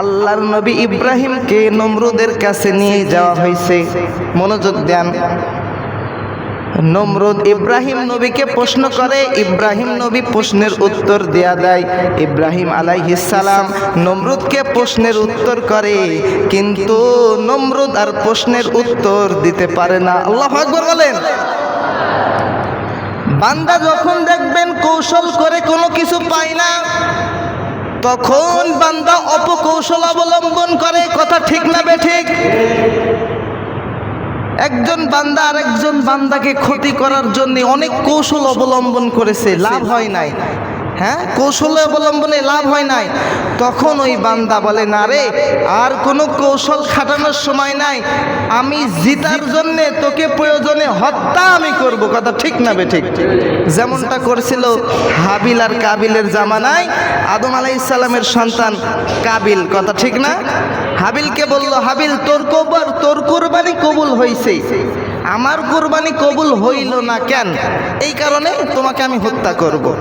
আল্লাহর নবী ইব্রাহিমকে নমরুদের কাছে নিয়ে যাওয়া হয়েছে। মনোযোগ দেন। নমরুদ ইব্রাহিম নবীকে প্রশ্ন করে, ইব্রাহিম নবী প্রশ্নের উত্তর দেয়া দেয়, ইব্রাহিম আলাইহিসালাম নমরুদকে প্রশ্নের উত্তর করে, কিন্তু নমরুদ আর প্রশ্নের উত্তর দিতে পারে না। আল্লাহ আকবর বলেন। বান্দা যখন দেখবেন কৌশল করে কোনো কিছু পায় না তখন বান্দা অপকৌশল অবলম্বন করে, কথা ঠিক না ঠিক? একজন বান্দা আর একজন বান্দাকে ক্ষতি করার জন্য অনেক কৌশল অবলম্বন করেছে, লাভ হয় নাই। হ্যাঁ? কৌশল অবলম্বনে লাভ হয় নাই। তখন ওই বান্দা বলে, না রে, আর কোনো কৌশল খাটানোর সময় নাই। আমি জিতার জন্য তোকে প্রয়োজনে হত্যা আমি করব। কথা ঠিক না বে ঠিক? যেমনটা করেছিল হাবিল আর কাবিলের জামানায় আদম আলাই ইসলামের সন্তান কাবিল। কথা ঠিক না? হাবিলকে বলল, হাবিল, তোর কবর, তোর কোরবানি কবুল হইছে। আমার কোরবানি কবুল হইল না কেন? এই কারণে তোমাকে আমি হত্যা করব।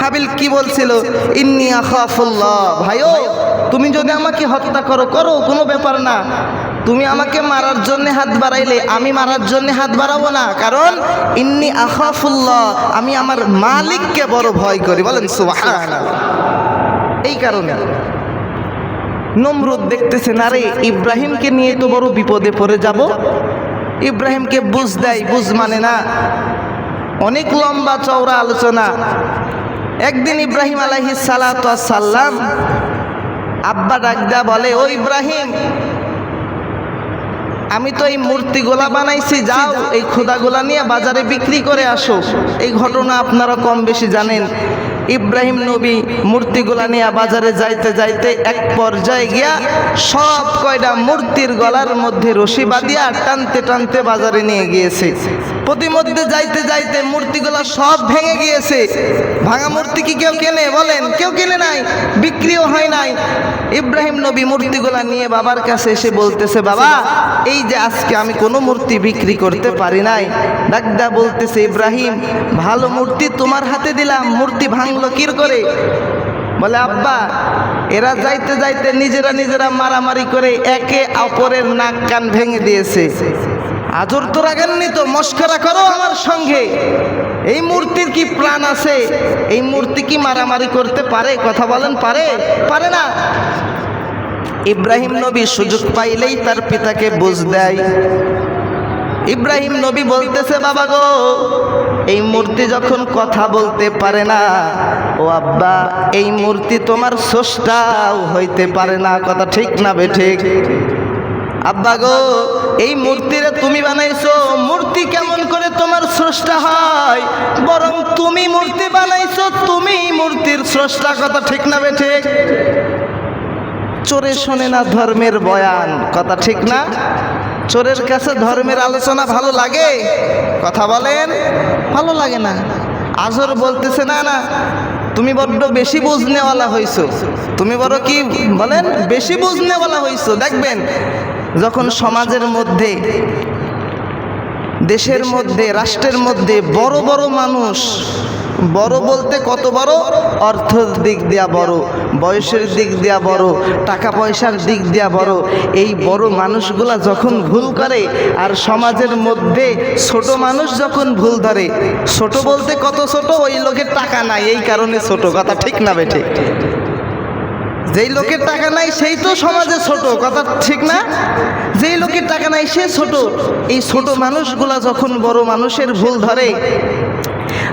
হাবিল কি বলছিল? ইন্নি আখাফুল্লাহ। ভাইও, তুমি যদি আমাকে হত্যা করো করো, কোনো ব্যাপার না। তুমি আমাকে মারার জন্য হাত বাড়াইলে, আমি মারার জন্য হাত বাড়াবো না। কারণ, ইন্নি আখাফুল্লাহ, আমি আমার মালিককে বড় ভয় করি। বলেন এই কারণে। নমরুদ দেখতেছে না রে ইব্রাহিমকে নিয়ে তো বড় বিপদে পড়ে যাব। ইব্রাহিমকে বুঝ দেয়, বুঝ মানে না। অনেক লম্বা চওড়া আলোচনা। একদিন ইব্রাহিম আলহি সালাম আব্বা ডাকদা বলে, ও ইব্রাহিম, আমি তো এই মূর্তিগুলা বানাইছি, যাও, এই খোদাগুলা নিয়ে বাজারে বিক্রি করে আসো। এই ঘটনা আপনারা কম বেশি জানেন। ইব্রাহিম নবী মূর্তিগুলা নিয়ে বাজারে যাইতে যাইতে এক পর্যায়ে গিয়া সব কয়টা মূর্তির গলার মধ্যে রশি বাঁধিয়া টানতে টানতে বাজারে নিয়ে গিয়েছে। প্রতিমধ্যে যাইতে যাইতে মূর্তিগুলা সব ভেঙে গিয়েছে। ভাঙা মূর্তি কি কেউ কেনে? বলেন, কেউ কেনে নাই? বিক্রিও হয় নাই। ইব্রাহিম নবী মূর্তিগুলা নিয়ে বাবার কাছে এসে বলতেছে, বাবা, এই যে আজকে আমি কোনো মূর্তি বিক্রি করতে পারি নাই। ডাকদা বলতেছে, ইব্রাহিম, ভালো মূর্তি তোমার হাতে দিলাম, মূর্তি ভাঙলো কির করে? বলে, আব্বা, এরা যাইতে যাইতে নিজেরা নিজেরা মারামারি করে একে অপরের নাক কান ভেঙে দিয়েছে। আজর তো রাগেননি তো মস্করা করো আমার সঙ্গে। এই মূর্তির কি প্রাণ আছে? এই মূর্তি কি মারামারি করতে পারে? কথা বলেন, পারে? পারে না। ইব্রাহিম নবী সুযোগ পাইলেই তার পিতাকে বুঝ দেয়। ইব্রাহিম নবী বলতেছে, বাবা গো, এই মূর্তি যখন কথা বলতে পারে না, ও আব্বা, এই মূর্তি তোমার স্রষ্টাও হইতে পারে না। কথা ঠিক না বে ঠিক? আব্বা গো, এই মূর্তিরে তুমি বানাইছো, মূর্তি কেমন করে তোমার স্রষ্টা হয়? বরং তুমি মূর্তি বানাইছো, তুমি মূর্তির স্রষ্টা কথা ঠিক না বে ঠিক? চোরে শোনে না ধর্মের বয়ান, কথা ঠিক না? চোরের কাছে ধর্মের আলোচনা ভালো লাগে? কথা বলেন, ভালো লাগে না। আজর বলতেছে, না না, তুমি বড্ড বেশি বুঝনেওয়ালা হইছো। তুমি বড় কি বলেন? বেশি বুঝনেওয়ালা হইছো, দেখবেন। যখন সমাজের মধ্যে, দেশের মধ্যে, রাষ্ট্রের মধ্যে বড় বড় মানুষ, বড় বলতে কত বড়? অর্থের দিক দিয়া বড়, বয়সের দিক দিয়া বড়, টাকা পয়সার দিক দিয়া বড়। এই বড় মানুষগুলা যখন ভুল করে, আর সমাজের মধ্যে ছোট মানুষ যখন ভুল ধরে, ছোট বলতে কত ছোট? ওই লোকের টাকা নাই, এই কারণে ছোট, কথা ঠিক না বেঠে যেই লোকের টাকা নাই সেই তো সমাজে ছোট, কথা ঠিক না? যেই লোকের টাকা নাই সে ছোট। এই ছোট মানুষগুলা যখন বড় মানুষের ভুল ধরে,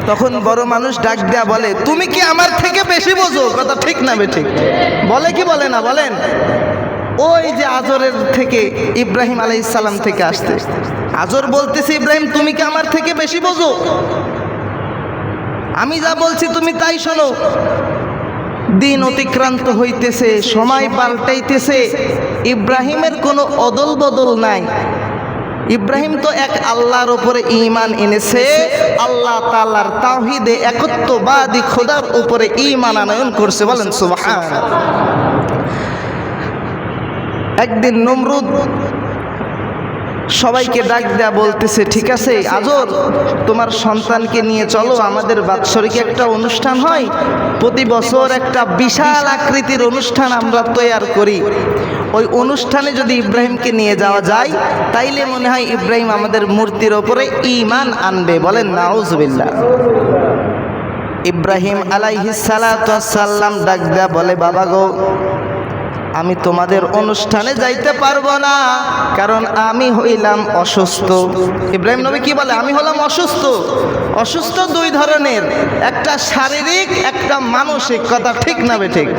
তখন বড় মানুষ ডাক দেয়া বলে, তুমি কি আমার থেকে বেশি বোঝো? কথা ঠিক না বে ঠিক বলে কি বলে না, বলেন? ওই যে আজরের থেকে, ইব্রাহিম আলাই ইসালাম থেকে আসতে আজর বলতেছে, ইব্রাহিম, তুমি কি আমার থেকে বেশি বোঝো? আমি যা বলছি তুমি তাই শোনো। দিন অতিক্রান্ত হইতেছে, সময় পাল্টাইতেছে। ইব্রাহিমের কোনো অদল বদল নাই। ইব্রাহিম তো এক আল্লাহর উপরে ইমান এনেছে, আল্লাহ তালার তাহিদে একত্ববাদী খোদার উপরে ইমান আনয়ন করছে, বলেন সুবহান একদিন নমরুদ সবাইকে ডাক দেয়া বলতেছে, ঠিক আছে আজর তোমার সন্তানকে নিয়ে চলো, আমাদের বাৎসরিক একটা অনুষ্ঠান হয়। প্রতি বছর একটা বিশাল আকৃতির অনুষ্ঠান আমরা তৈরি করি। ওই অনুষ্ঠানে যদি ইব্রাহিমকে নিয়ে যাওয়া যায়, তাইলে মনে হয় ইব্রাহিম আমাদের মূর্তির ওপরে ইমান আনবে। বলেন নাউজবিল্লা ইব্রাহিম আলাইহিস সালাম ডাক দেয়া বলে, বাবা গো আমি তোমাদের অনুষ্ঠানে যাইতে পারব না, কারণ আমি হইলাম অসুস্থ। ইব্রাহিম নবী কি বলে? আমি হলাম অসুস্থ। অসুস্থ দুই ধরনের, একটা শারীরিক, একটা মানসিক। কথা ঠিক না বে ঠিক?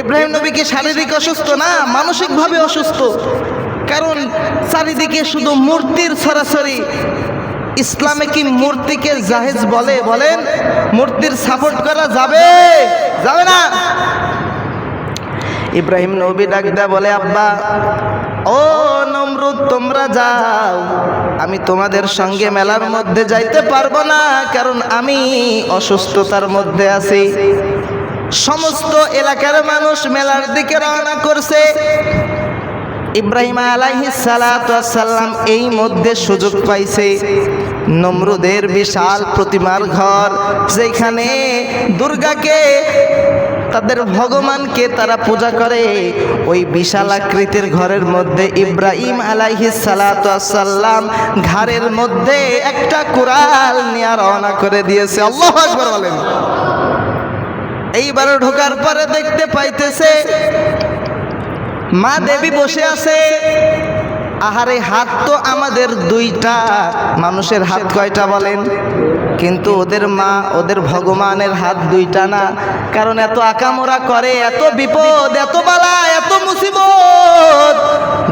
ইব্রাহিম নবী কি শারীরিক অসুস্থ? না, মানসিকভাবে অসুস্থ। কারণ চারিদিকে শুধু মূর্তির সরাসরি। ইসলামে কি মূর্তিকে জাহেজ বলে? বলেন, মূর্তির সাপোর্ট করা যাবে? যাবে না। ইব্রাহিম নবী ডাকদা বলে, আব্বা, ও নমরুদ, তোমরা যাও। আমি তোমাদের সঙ্গে মেলার মধ্যে যাইতে পারব না, কারণ আমি অসুস্থতার মধ্যে আছি। সমস্ত এলাকার মানুষ মেলার দিকে রওনা করছে। ইব্রাহিম আলাইহিস সালাম এই মধ্যে সুযোগ পাইছে। নমরুদের বিশাল প্রতিমার ঘর, যেখানে দুর্গাকে তাদের ভগবানকে তারা পূজা করে। ওই বিশাল আকৃতির ঘরের মধ্যে ইব্রাহিম আলাইহিস সালাম ঘরের মধ্যে একটা কুড়াল নিয়ে রওনা করে দিয়েছে। আল্লাহ আকবার বলেন। এইবার ঢোকার পরে দেখতে পাইতেছে, মা দেবী বসে আছে। আহারে হাত তো আমাদের দুইটা। মানুষের হাত কয়টা বলেন? কিন্তু ওদের মা, ওদের ভগবানের হাত দুইটা না। কারণ এত আকামোরা করে, এত বিপদ, এত বালা, এত মুসিবত।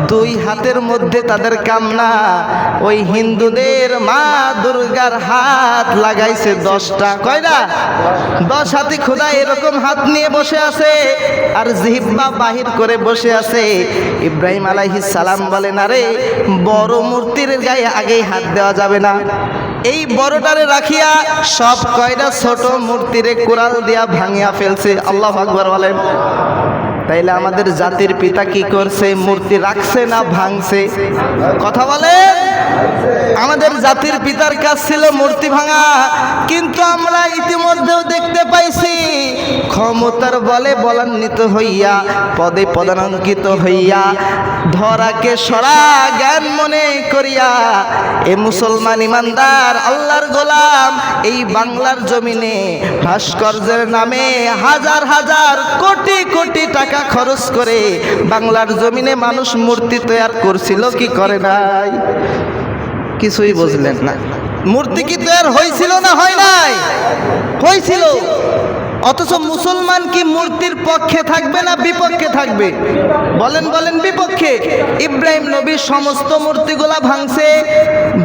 দুই হাতের মধ্যে তাদের কামনা। ওই হিন্দুদের মা দুর্গার হাত লাগাইছে দশটা। কয়টা দশ হাতি খোদা এরকম হাত নিয়ে বসে আছে। আর জিহ্বা বাহির করে বসে আছে। ইব্রাহিম আলাইহিস সালাম বলেন আরে বড় মূর্তির গায়ে আগেই হাত দেওয়া যাবে না। এই বড়টারে রাখিয়া সব কয়টা ছোট মূর্তিরে কোরাল দিয়া ভাঙিয়া ফেলছে। আল্লাহ আকবর বলেন। তাইলে আমাদের জাতির পিতা কি করছে? মূর্তি রাখছে না, ভাঙছে? কথা বলে? আমাদের জাতির পিতার কাজ ছিল মূর্তি ভাঙা, কিন্তু আমরা ইতিমধ্যেও দেখতে পাইছি, ক্ষমতার বলে বলান্বিত হইয়া, পদে পদাঙ্কিত হইয়া, ধরাকে সরা জ্ঞান মনে করিয়া, এ মুসলমান ইমানদার, আল্লাহর গোলাম, এই বাংলার জমিনে ভাস্কর্যের নামে হাজার হাজার কোটি কোটি টাকা খরচ করে বাংলার জমিনে মানুষ মূর্তি তৈরি করছিল, কি করে নাই? কিছুই বুঝলেন না। মূর্তি কি তৈরি হয়েছিল না হয় নাই? হয়েছিল অথচ মুসলমান কি মূর্তির পক্ষে থাকবে না বিপক্ষে থাকবে? বলেন বলেন, বিপক্ষে। ইব্রাহিম নবীর সমস্ত মূর্তিগুলা ভাঙছে।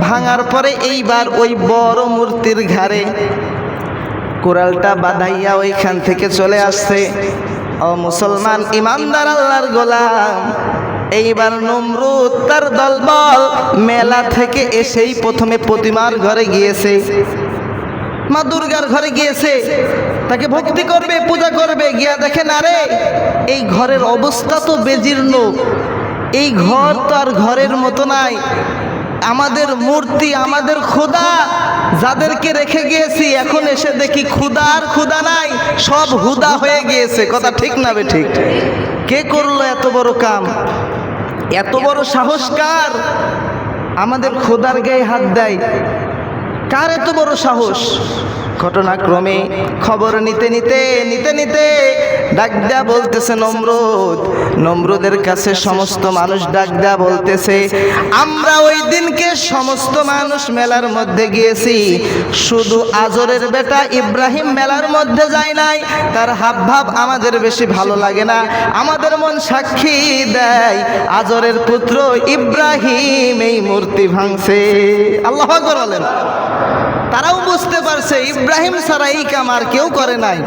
ভাঙার পরে এইবার ওই বড় মূর্তির ঘাড়ে কোরালটা বাঁধাইয়া ওইখান থেকে চলে আসছে। ও মুসলমান ইমানদার আল্লাহর গোলাম, এইবার নমরুদ তার দলবল মেলা থেকে এসেই প্রথমে প্রতিমার ঘরে গিয়েছে। মা দুর্গার ঘরে গিয়েছে। তাকে ভক্তি করবে, পূজা করবে, গিয়া দেখে, না রে, এই ঘরের অবস্থা তো বেজীর্ণ। এই ঘর তো আর ঘরের মতো নাই। আমাদের মূর্তি, আমাদের খোদা যাদেরকে রেখে গিয়েছি, এখন এসে দেখি ক্ষুদা আর ক্ষুদা নাই, সব হুদা হয়ে গিয়েছে। কথা ঠিক না বে ঠিক? কে করল এত বড় কাম? এত বড় সাহস কার? আমাদের খোদার গায়ে হাত দেয়। কার এত বড় সাহস? ঘটনাক্রমে খবর নিতে নিতে নিতে নিতে ডাক দেয়া বলতেছে নমরুদ। নমরুদের কাছে সমস্ত মানুষ ডাক দেয়া বলতেছে, আমরা ওই দিনকে সমস্ত মানুষ মেলার মধ্যে গিয়েছি। শুধু আজরের বেটা ইব্রাহিম মেলার মধ্যে যায় নাই। তার হাব ভাব আমাদের বেশি ভালো লাগে না। আমাদের মন সাক্ষী দেয়, আজরের পুত্র ইব্রাহিম এই মূর্তি ভাঙছে। আল্লাহ আকবার বলেন। তারাও বুঝতে পারছে, ইব্রাহিম ছাড়া এই কাম আর কেউ করে নাই।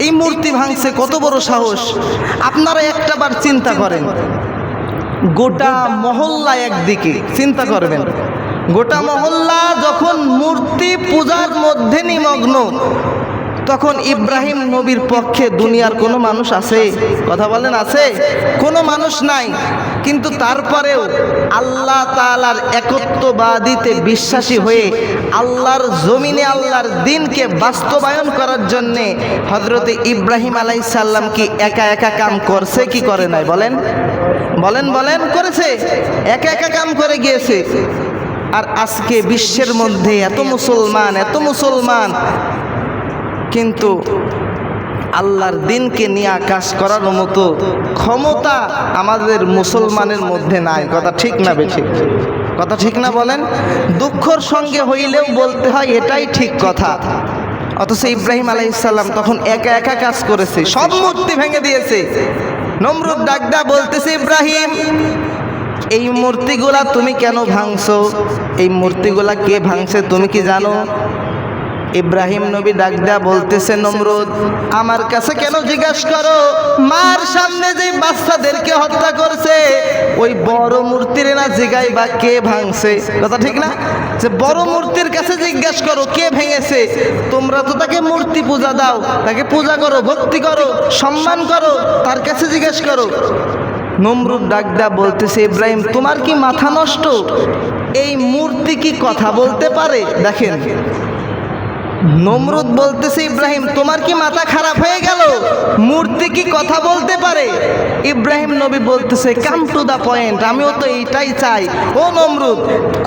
এই মূর্তি ভাঙছে কত বড় সাহস। আপনারা একটা বার চিন্তা করেন। গোটা মহল্লা একদিকে চিন্তা করবেন। গোটা মহল্লা যখন মূর্তি পূজার মধ্যে নিমগ্ন তখন ইব্রাহিম নবীর পক্ষে দুনিয়ার কোনো মানুষ আছে? কথা বলেন, আছে? কোনো মানুষ নাই। কিন্তু তারপরেও আল্লাহ তাআলার একত্ববাদীতে বিশ্বাসী হয়ে আল্লাহর জমিনে আল্লাহর দিনকে বাস্তবায়ন করার জন্যে হজরতে ইব্রাহিম আলাইসাল্লাম কি একা একা কাম করছে, কি করে নাই? বলেন। বলেন বলেন, করেছে। একা একা কাম করে গিয়েছে। আর আজকে বিশ্বের মধ্যে এত মুসলমান এত মুসলমান কিন্তু আল্লাহর দিনকে নিয়ে কাজ করার মতো ক্ষমতা আমাদের মুসলমানের মধ্যে নাই। কথা ঠিক না বেঠিক কথা ঠিক না বলেন? দুঃখর সঙ্গে হইলেও বলতে হয় এটাই ঠিক কথা। অথচ ইব্রাহিম আলাইসাল্লাম তখন একা একা কাজ করেছে, সব মূর্তি ভেঙে দিয়েছে। নমরুদ ডাকদা বলতেছে, ইব্রাহিম, এই মূর্তিগুলা তুমি কেন ভাঙছো? এই মূর্তিগুলা কে ভাঙছে তুমি কি জানো? ইব্রাহিম নবী ডাকদা বলতেছে, নমরুদ, আমার কাছে কেন জিজ্ঞাসা করো? মার সামনে যে বাচ্চাদেরকে হত্যা করছে, ওই বড় মূর্তির না জিগাই বা কে ভাঙছে? কথা ঠিক না? যে বড় মূর্তির কাছে জিজ্ঞাসা করো, কে ভেঙেছে? তোমরা তো তাকে মূর্তি পূজা দাও, তাকে পূজা করো, ভক্তি করো, সম্মান করো, তার কাছে জিজ্ঞেস করো। নমরুদ ডাকদা বলতেছে, ইব্রাহিম, তোমার কি মাথা নষ্ট? এই মূর্তি কি কথা বলতে পারে? দেখেন। নমরুদ বলতেছে, ইব্রাহিম, তোমার কি মাথা খারাপ হয়ে গেল? মূর্তি কি কথা বলতে পারে? ইব্রাহিম নবী বলতেছে কাম টু দা পয়েন্ট আমিও তো এইটাই চাই। ও নমরুদ,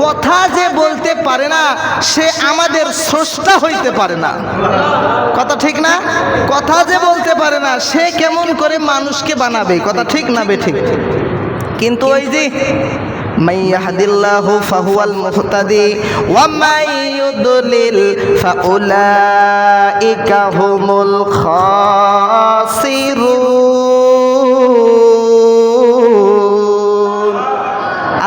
কথা যে বলতে পারে না, সে আমাদের স্রষ্টা হইতে পারে না। কথা ঠিক না? কথা যে বলতে পারে না, সে কেমন করে মানুষকে বানাবে? কথা ঠিক না বে ঠিক? কিন্তু ওই যে من يهد الله فهو المهتدي ومن يضلل فأولئك هم الخاسرون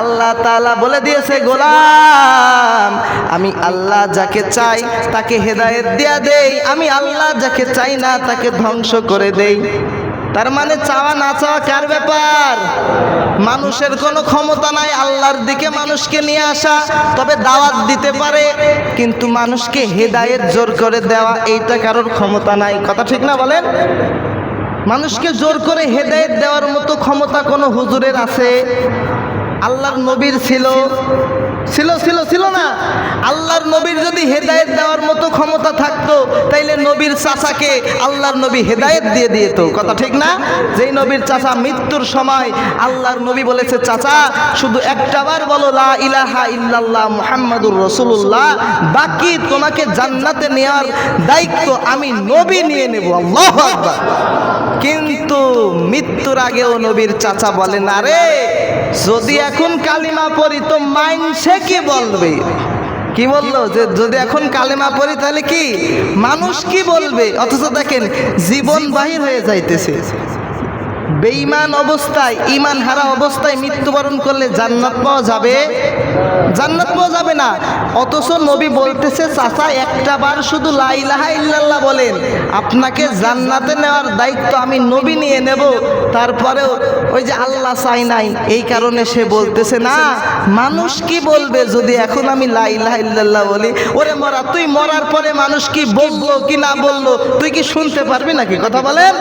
আল্লাহ তাআলা বলে দিয়েছে গোলাম আমি আল্লাহ যাকে চাই তাকে হেদায়েত দিয়া দেই আমি আল্লাহ যাকে চাই না তাকে ধ্বংস করে দেই তার মানে চাওয়া না চাওয়া কার ব্যাপার? মানুষের কোনো ক্ষমতা নাই, আল্লাহর দিকে মানুষকে নিয়ে আসা, তবে দাওয়াত দিতে পারে, কিন্তু মানুষকে হেদায়েত জোর করে দেওয়া, এইটা কারোর ক্ষমতা নাই। কথা ঠিক না বলেন? মানুষকে জোর করে হেদায়েত দেওয়ার মতো ক্ষমতা কোনো হুজুরের আছে? আল্লাহর নবীর ছিল ছিল ছিল ছিল না। আল্লাহর নবীর যদি হেদায়েত দেওয়ার মতো ক্ষমতা থাকতো, তাইলে নবীর চাচাকে আল্লাহর নবী হেদায়েত দিয়ে দিত কথা ঠিক না? যেই নবীর চাচা মৃত্যুর সময় আল্লাহর নবী বলেছে, চাচা, শুধু একটাবার বলো, লা ইলাহা ইল্লাল্লাহ মুহাম্মাদুর রাসূলুল্লাহ, বাকি তোমাকে জান্নাতে নেওয়ার দায়িত্ব আমি নবী নিয়ে নেব। আল্লাহু কিন্তু মৃত্যুর আগেও নবীর চাচা বলে, না রে যদি এখন কালিমা পড়ি, তো মাইনসে কি বলবে? কি বলল যে যদি এখন কালেমা পড়ি, তাহলে কি মানুষ কি বলবে? অথচ দেখেন, জীবন বাহির হয়ে যাইতেছে। বেঈমান অবস্থায় ইমান হারা অবস্থায় মৃত্যুবরণ করলে জান্নাত পাওয়া যাবে? জান্নাত পাওয়া যাবে না। অথচ নবী বলতেছে, চাচা, একটা বার শুধু লাইলাহা ইল্লাল্লাহ বলেন। আপনাকে জান্নাতে নেওয়ার দায়িত্ব আমি নবী নিয়ে নেব। তারপরেও ওই যে আল্লাহ চাই নাই। এই কারণে সে বলতেছে, না, মানুষ কি বলবে যদি এখন আমি লাইলাহা ইল্লাল্লাহ বলি? ওরে মরা, তুই মরার পরে মানুষ কি বলল কি না বলল? তুই কি শুনতে পারবি নাকি? কথা বলেন।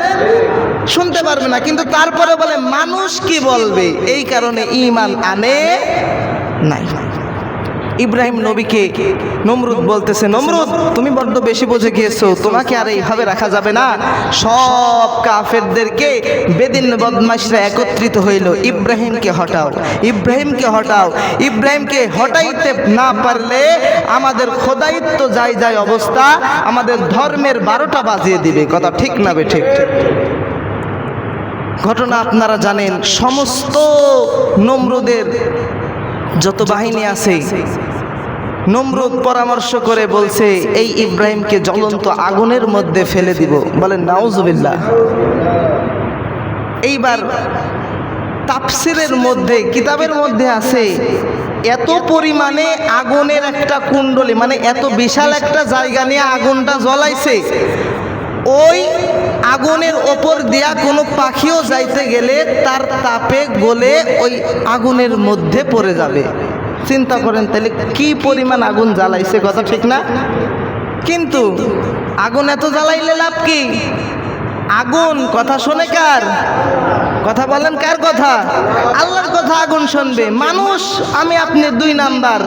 শুনতে পারবে না, কিন্তু তারপরে বলে, মানুষ কি বলবে? এই কারণে ইমান আনে নাই। ইব্রাহিম নবীকে নমরুদ বলতেছে, নমরুদ, তুমি বড্ড বেশি বুঝে গিয়েছো, তোমাকে আর এইভাবে রাখা যাবে না। সব কাফেরদেরকে বেদিন বদমাশরা একত্রিত হইল। ইব্রাহিমকে হটাও ইব্রাহিমকে হটাও। ইব্রাহিমকে হটাইতে না পারলে আমাদের খোদায়িত্ব যাই যাই অবস্থা, আমাদের ধর্মের বারোটা বাজিয়ে দিবে। কথা ঠিক না বে ঠিক ঠিক? ঘটনা আপনারা জানেন, সমস্ত নমরুদের যত বাহিনী আছে, নমরুদ পরামর্শ করে বলছে, এই ইব্রাহিমকে জ্বলন্ত আগুনের মধ্যে ফেলে দিব। বলেন, নাউজুবিল্লাহ। এইবার তাফসিরের মধ্যে, কিতাবের মধ্যে আছে, এত পরিমাণে আগুনের একটা কুণ্ডলি মানে এত বিশাল একটা জায়গা নিয়ে আগুনটা জ্বলাইছে। ওই আগুনের ওপর দিয়া কোনো পাখিও যাইতে গেলে তার তাপে গলে ওই আগুনের মধ্যে পড়ে যাবে। চিন্তা করেন তাহলে কি পরিমাণ আগুন জ্বালাইছে কথা ঠিক না? কিন্তু আগুন এত জ্বালাইলে লাভ কি? আগুন, কথা শোনে কার? কথা বলেন কার কথা? আল্লাহর কথা আগুন শুনবে। মানুষ, আমি আপনি দুই নাম্বার,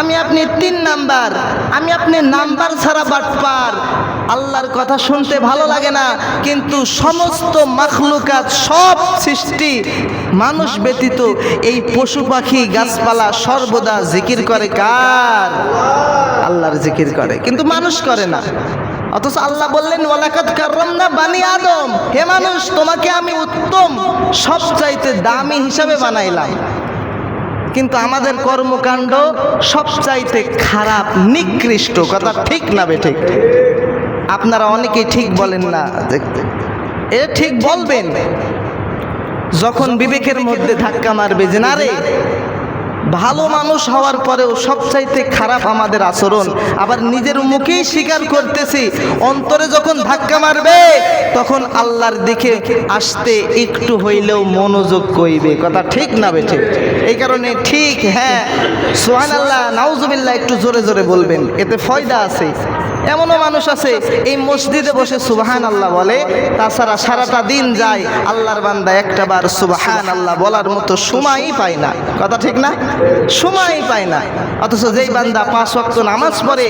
আমি আপনি তিন নাম্বার, আমি আপনি নাম্বার ছাড়া বাটপার আল্লাহর কথা শুনতে ভালো লাগে না, কিন্তু সমস্ত মাখলুকাত সব সৃষ্টি মানুষ ব্যতীত এই পশু পাখি গাছপালা সর্বদা জিকির করে কার? আল্লাহর জিকির করে, কিন্তু মানুষ করে না। অথচ আল্লাহ বললেন ওয়ালাকাত কাররামনা বানি আদম। হে মানুষ, তোমাকে আমি উত্তম, সবচাইতে দামি হিসাবে বানাইলাম। কিন্তু আমাদের কর্মকাণ্ড সবচাইতে খারাপ, নিকৃষ্ট। কথা ঠিক না বে ঠিক? আপনারা অনেকেই ঠিক বলেন না। এ ঠিক বলবেন? যখন বিবেকের মধ্যে ধাক্কা মারবে যে, না রে, ভালো মানুষ হওয়ার পরেও সবচাইতে খারাপ আমাদের আচরণ। আবার নিজের মুখেই স্বীকার করতেছি, অন্তরে যখন ধাক্কা মারবে, তখন আল্লাহর দিকে আসতে একটু হইলেও মনোযোগ কইবে। কথা ঠিক না বে ঠিক? এই কারণে ঠিক হ্যাঁ। সোহান আল্লাহ নাউজুবিল্লাহ, একটু জোরে জোরে বলবেন, এতে ফয়দা আছে। এমনও মানুষ আছে, এই মসজিদে বসে সুবাহান আল্লাহ বলে, তাছাড়া সারাটা দিন যায় আল্লাহর বান্দা একটা বার সুবাহান আল্লাহ বলার মতো সময়ই পায় না। কথা ঠিক না? সময়ই পায় না। অথচ যেই বান্দা পাঁচ ওয়াক্ত নামাজ পড়ে,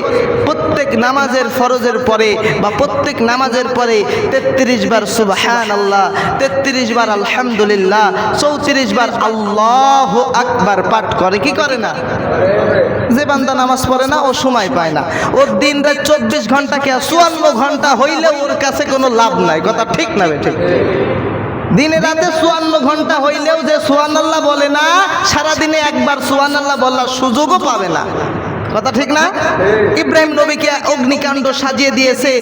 প্রত্যেক নামাজের ফরজের পরে বা প্রত্যেক নামাজের পরে তেত্রিশ বার সুবাহান আল্লাহ তেত্রিশ বার আলহামদুলিল্লাহ, চৌত্রিশ বার আল্লাহ আকবার পাঠ করে, কি করে না? যে বান্দা নামাজ পড়ে না, ও সময় পায় না। ওর দিন রাত চব্বিশ ঘণ্টা কে চুয়ান্ন ঘণ্টা হইলে ওর কাছে কোনো লাভ নাই? কথা ঠিক না ঠিক? দিনে রাতে চুয়ান্ন ঘণ্টা হইলেও যে সুয়ান আল্লাহ বলে না, সারাদিনে একবার সুয়ান আল্লাহ বলার সুযোগও পাবে না। কথা ঠিক না? ইব্রাহিম নবীকে অগ্নিকাণ্ড সাজিয়ে দিয়েছে।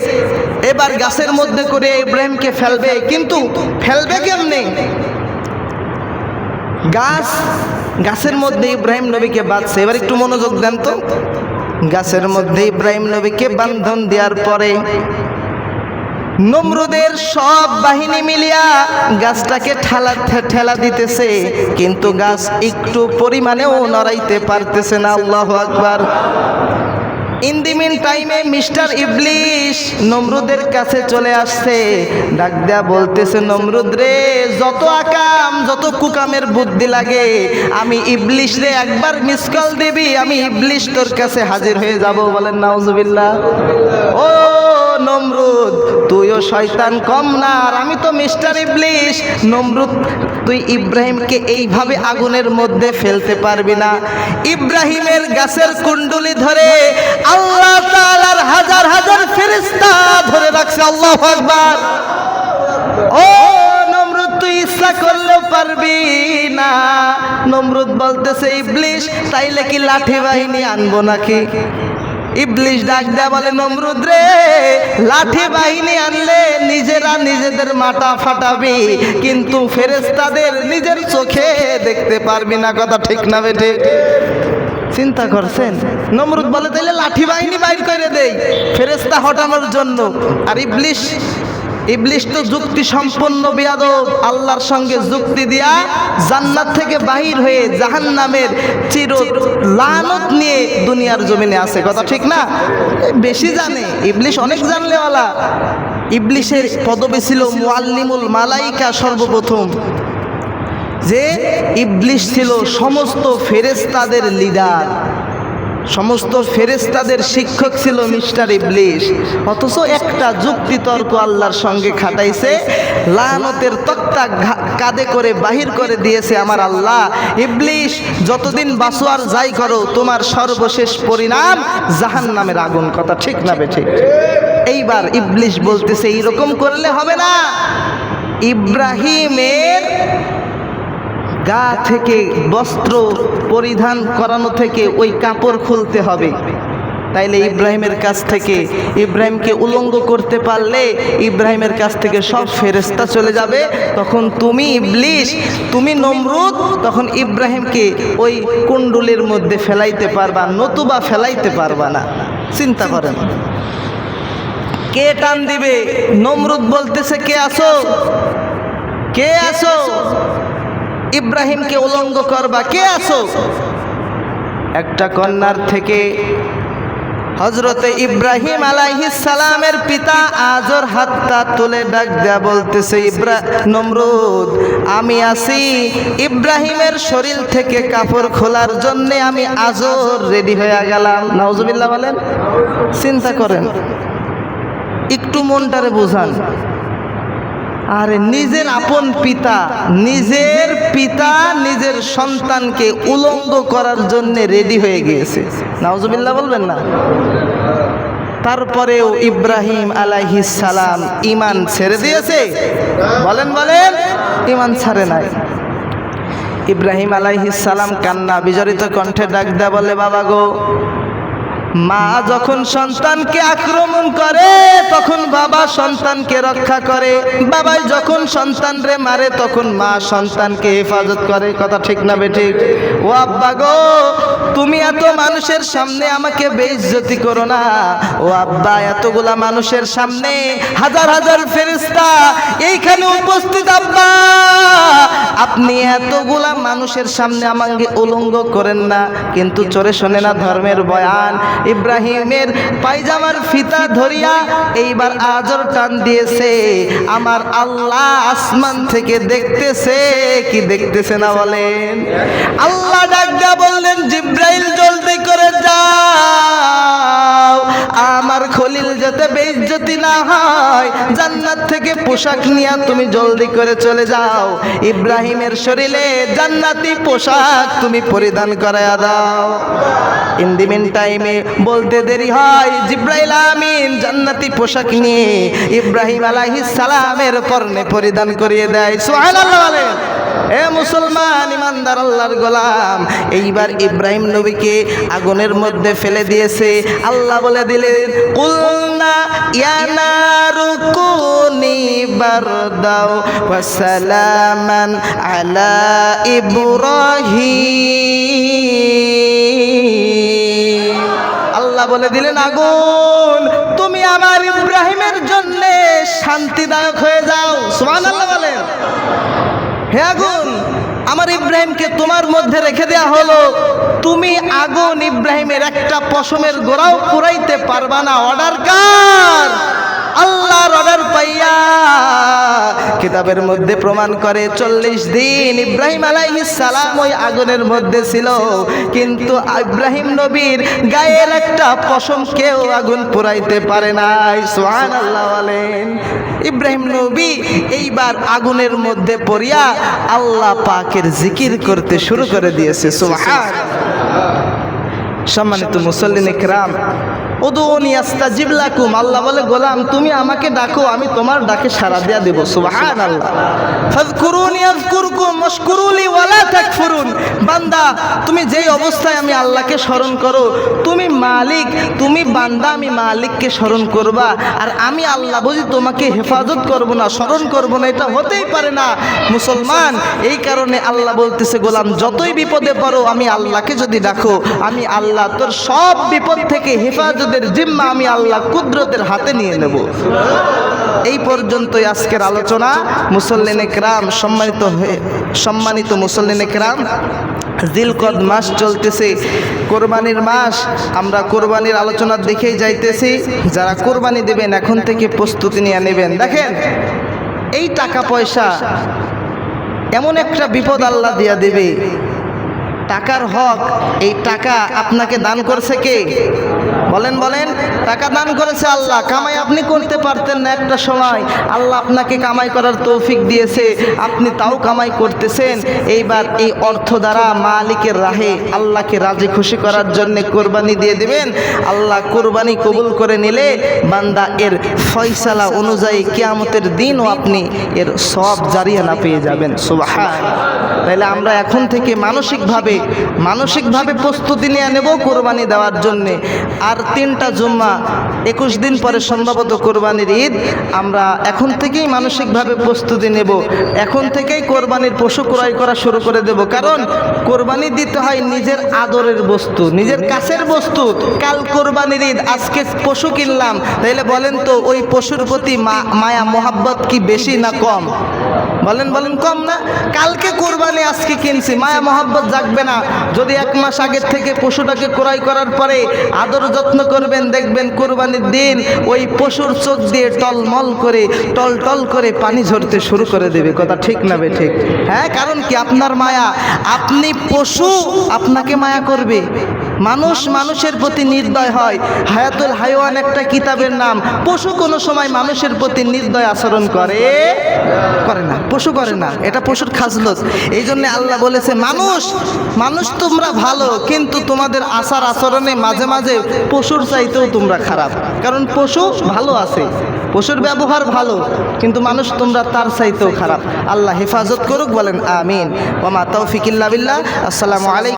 এবার গাছের মধ্যে করে ইব্রাহিমকে ফেলবে। কিন্তু ফেলবে কেমনে? গাছ গাছের মধ্যে ইব্রাহিম নবীকে বাঁধছে। এবার একটু মনোযোগ দেন তো। গাছের মধ্যে ইব্রাহিম নবীকে বান্ধন দেওয়ার পরে নমরুদের সব বাহিনী মিলিয়া গাছটাকে ঠেলা ঠেলা দিতেছে। কিন্তু গাছ একটু পরিমাণেও নড়াইতে পারতেছে না। আল্লাহ আকবার। ইন দি মিন টাইমে মিস্টার ইবলিশ নমরুদের কাছে চলে আসছে। ডাক দেয়া বলতেছে, নমরুদ রে, যত আকাম, যত কুকামের বুদ্ধি লাগে, আমি ইবলিশ রে একবার মিস কল দিবি, আমি ইবলিশ তোর কাছে হাজির হয়ে যাব। বলেন, নাউজুবিল্লাহ। ও নমরুদ, তুইও শয়তান কম না। আর আমি তো মিস্টার ইবলিশ নমরুদ, তুই ইব্রাহিমকে এইভাবে আগুনের মধ্যে ফেলতে পারবি না। ইব্রাহিমের গাছের কুণ্ডলি ধরে আল্লাহ তাআলার হাজার হাজার ফেরেশতা ধরে রাখছে। আল্লাহ আকবার। ও নমরুদ, তুই ইচ্ছা করলেও পারবি না। নমরুদ বলতেছে ইবলিশ তাইলে কি লাঠি বাহিনী আনব নাকি? ইবলিশ ডাক দেয়া বলে, নমরুদ রে, লাঠি বাহিনী আনলে নিজেরা নিজেদের মাথা ফাটাবি, কিন্তু ফেরেস্তাদের নিজের চোখে দেখতে পারবি না। কথা ঠিক না বেঠে চিন্তা করছেন? নমরুদ বলে, তাইলে লাঠি বাহিনী বাইর করে দেই ফেরেস্তা হটানোর জন্য। আর ইবলিশ ইবলিশ তো যুক্তি সম্পন্ন বিয়াদব। আল্লাহর সঙ্গে যুক্তি দিয়া জান্নাত থেকে বাহির হয়ে জাহান্নামের চির লানত নিয়ে দুনিয়ার জমিনে আছে। কথা ঠিক না? বেশি জানে। ইবলিশ অনেক জানলেওয়ালা। ইবলিশের পদবী ছিল মুআল্লিমুল মালাইকা সর্বপ্রথম। যে ইবলিশ ছিল সমস্ত ফেরেস্তাদের লিডার। সমস্ত ফেরেস্তাদের শিক্ষক ছিল মিস্টার ইবলিশ। অথচ একটা যুক্তি তর্ক আল্লাহর সঙ্গে খাটাইছে। লানতের তক্তা কাঁধে করে বাহির করে দিয়েছে আমার আল্লাহ। ইবলিশ, যতদিন বাসোয়ার যাই করো, তোমার সর্বশেষ পরিণাম জাহান নামের আগুন। কথা ঠিক না বে ঠিক? এইবার ইবলিশ বলতেছে, এইরকম করলে হবে না। ইব্রাহিমের গা থেকে বস্ত্র পরিধান করানো থেকে ওই কাপড় খুলতে হবে। তাইলে ইব্রাহিমের কাছ থেকে ইব্রাহিমকে উলঙ্গ করতে পারলে ইব্রাহিমের কাছ থেকে সব ফেরেস্তা চলে যাবে। তখন তুমি ইবলিশ, তুমি নমরুদ, তখন ইব্রাহিমকে ওই কুণ্ডুলির মধ্যে ফেলাইতে পারবা, নতুবা ফেলাইতে পারবা না। চিন্তা করেন। কে টান দিবে? নমরুদ বলতেছে, কে আসো কে আসো ইব্রাহিমকে উলঙ্গ করবা। কে আসো একটা কন্যার থেকে হজরতে ইব্রাহিম আলাইহিস সালামের পিতা আজর হাতটা তুলে ডাক দেয়া বলতেছে, ইব্রা নমরুদ, আমি আছি ইব্রাহিমের শরীর থেকে কাপড় খোলার জন্য আমি আজর রেডি হয়ে গেলাম। নাউজুবিল্লাহ বলেন, চিন্তা করেন, একটু মনটারে বোঝান। আর নিজের আপন পিতা, নিজের পিতা, নিজের সন্তানকে উলঙ্গ করার জন্য রেডি হয়ে গিয়েছে। নাউজুবিল্লাহ বলবেন না? তারপরেও ইব্রাহিম আলাইহিস সালাম ইমান ছেড়ে দিয়েছে। বলেন বলেন ইমান ছাড়ে নাই। ইব্রাহিম আলাইহিস সালাম কান্না, বিজড়িত কণ্ঠে ডাক দেয়া বলে, বাবা গো মা যখন সন্তানকে আক্রমণ করে, তখন বাবা সন্তানকে রক্ষা করে। বাবাই যখন সন্তান রে মারে, তখন মা সন্তানকে হেফাজত করে। কথা ঠিক না বেঠিক ও আব্বা গো তুমি এত মানুষের সামনে আমাকে বেইজ্জতি করো না। ও আব্বা, এতগুলা মানুষের সামনে হাজার হাজার ফেরিস্তা এইখানে উপস্থিত, আব্বা। আপনি এতগুলা মানুষের সামনে আমাকে উলঙ্গ করেন না, কিন্তু চোরে শোনে না ধর্মের বয়ান। ইব্রাহিমের পায়জামার ফিতা ধরিয়া এইবার আজর টান দিয়েছে। আমার আল্লাহ আসমান থেকে দেখতেছে, কি দেখতেছে না বলেন? আল্লাহ ডাক বললেন জিব্রাইল জলদি করে যাও। আমার খলিল যাতে বেইজ্জতি না হয়, জান্নাত থেকে পোশাক নিয়ে তুমি জলদি করে চলে যাও। ইব্রাহিমের শরীরে জান্নাতি পোশাক তুমি পরিধান করায়া দাও। ইন দি মিন টাইমে বলতে দেরি হয়, জিব্রাইল আমিন জান্নাতি পোশাক নিয়ে ইব্রাহিম আলাইহিস সালামের কর্ণে পরিধান করিয়ে দেয়। সুবহানাল্লাহ বলেন। এ মুসলমান, ইমানদার আল্লাহর গোলাম, এইবার ইব্রাহিম নবীকে আগুনের মধ্যে ফেলে দিয়েছে। আল্লাহ বলে দিলেন, কুলনা ইয়ানারু কুনি বারদাও ওয়া সালামান আলা ইব্রাহিম। আল্লাহ বলে দিলেন, আগুন, তুমি আমার ইব্রাহিমের জন্য শান্তিদায়ক হয়ে যাও। সুবহানাল্লাহ বলেন। হে আগুন, আমার ইব্রাহিমকে তোমার মধ্যে রেখে দেয়া হলো। তুমি আগুন ইব্রাহিমের একটা পশমের গোড়াও পুরাইতে পারবা না। অর্ডার কার। আল্লাহর অর্ডার পাইয়া। কিতাবের মধ্যে প্রমাণ করে চল্লিশ দিন ইব্রাহিম আলাইহিস সালাম ওই আগুনের মধ্যে ছিল। কিন্তু ইব্রাহিম নবীর গায়ের একটা পশম কেউ আগুন পুরাইতে পারে নাই। সোহান আল্লাহ বলেন। ইব্রাহিম নবী এইবার আগুনের মধ্যে পড়িয়া আল্লাহ পাকের জিকির করতে শুরু করে দিয়েছে। সোহান সম্মানিত মুসল্লিন ইকরাম উদুনি আস্তাজিব লাকুম। আল্লাহ বলে, গোলাম, তুমি আমাকে ডাকো, আমি তোমার ডাকে সাড়া দিয়া দেব। সুবহানাল্লাহ। ফাযকুরুনি আযকুরকুম ওয়াশকুরুলি ওয়ালা তাকফুরুন। বান্দা, তুমি যেই অবস্থায় আমি আল্লাহকে স্মরণ করো, তুমি মালিক, তুমি বান্দা, আমি মালিককে স্মরণ করবা। আর আমি আল্লাহ বুঝি তোমাকে হেফাজত করব না, স্মরণ করব না, এটা হতেই পারে না। মুসলমান, এই কারণে আল্লাহ বলতেছে, গোলাম, যতই বিপদে পড়ো, আমি আল্লাহকে যদি ডাকো, আমি আল্লাহ তোর সব বিপদ থেকে হেফাজতের জিম্মা আমি আল্লাহ কুদরতের হাতে নিয়ে নেব। এই পর্যন্তই আজকের আলোচনা। মুসল্লিন একরাম সম্মানিত হয়ে সম্মানিত মুসল্লিন একরাম জিলকদ মাস চলতেছে। কোরবানির মাস, আমরা কোরবানির আলোচনার দেখেই যাইতেছি। যারা কোরবানি দেবেন, এখন থেকে প্রস্তুতি নিয়ে নেবেন। দেখেন, এই টাকা পয়সা এমন একটা বিপদ আল্লাহ দিয়া দেবে। টাকার হক, এই টাকা আপনাকে দান করছে কে? বলেন বলেন, টাকা দান করেছে আল্লাহ। কামাই আপনি করতে পারতেন না একটা সময়। আল্লাহ আপনাকে কামাই করার তৌফিক দিয়েছে। আপনি তাও কামাই করতেছেন। এইবার এই অর্থ দ্বারা মালিকের রাহে আল্লাহকে রাজি খুশি করার জন্য কোরবানি দিয়ে দিবেন। আল্লাহ কোরবানি কবুল করে নিলে বান্দা এর ফয়সালা অনুযায়ী কেয়ামতের দিনও আপনি এর সব জারিয়ানা পেয়ে যাবেন। সুবাহ তাইলে আমরা এখন থেকে মানসিকভাবে মানসিকভাবে প্রস্তুতি নিয়ে নেব কোরবানি দেওয়ার জন্যে। আর তিনটা জুম্মা একুশ দিন পরে সম্ভবত কোরবানির ঈদ। আমরা এখন থেকেই মানসিকভাবে প্রস্তুতি নেব। এখন থেকেই কোরবানির পশু ক্রয় করা শুরু করে দেব। কারণ কোরবানি দিতে হয় নিজের আদরের বস্তু, নিজের কাছের বস্তু। কাল কোরবানির ঈদ, আজকে পশু কিনলাম। তাইলে বলেন তো, ওই পশুর প্রতি মায়া, মোহাব্বত কি বেশি না কম? বলেন বলেন, কম না? কালকে কোরবানি, আজকে কিনছি। মায়া, মহব্বত জাগবে না। যদি এক মাস আগের থেকে পশুটাকে ক্রয় করার পরে আদর যত্ন করবেন, দেখবেন কোরবানির দিন ওই পশুর চোখ দিয়ে টলমল করে টল টল করে পানি ঝরতে শুরু করে দেবে। কথা ঠিক না বে ঠিক? হ্যাঁ কারণ কি? আপনার মায়া। আপনি পশু, আপনাকে মায়া করবে। মানুষ মানুষের প্রতি নির্দয় হয়। হায়াতুল হাইওয়ান একটা কিতাবের নাম। পশু কোনো সময় মানুষের প্রতি নির্দয় আচরণ করে? করে না, পশু করে না। এটা পশুর খাজলত। এই জন্য আল্লাহ বলেছে, মানুষ মানুষ তোমরা ভালো, কিন্তু তোমাদের আচার আচরণে মাঝে মাঝে পশুর চাইতেও তোমরা খারাপ। কারণ পশু ভালো আছে, পশুর ব্যবহার ভালো, কিন্তু মানুষ তোমরা তার চাইতেও খারাপ। আল্লাহ হেফাজত করুক, বলেন, আমিন। ও ওমা তৌফিকিল্লা বিল্লাহ। আসসালামু আলাইকুম।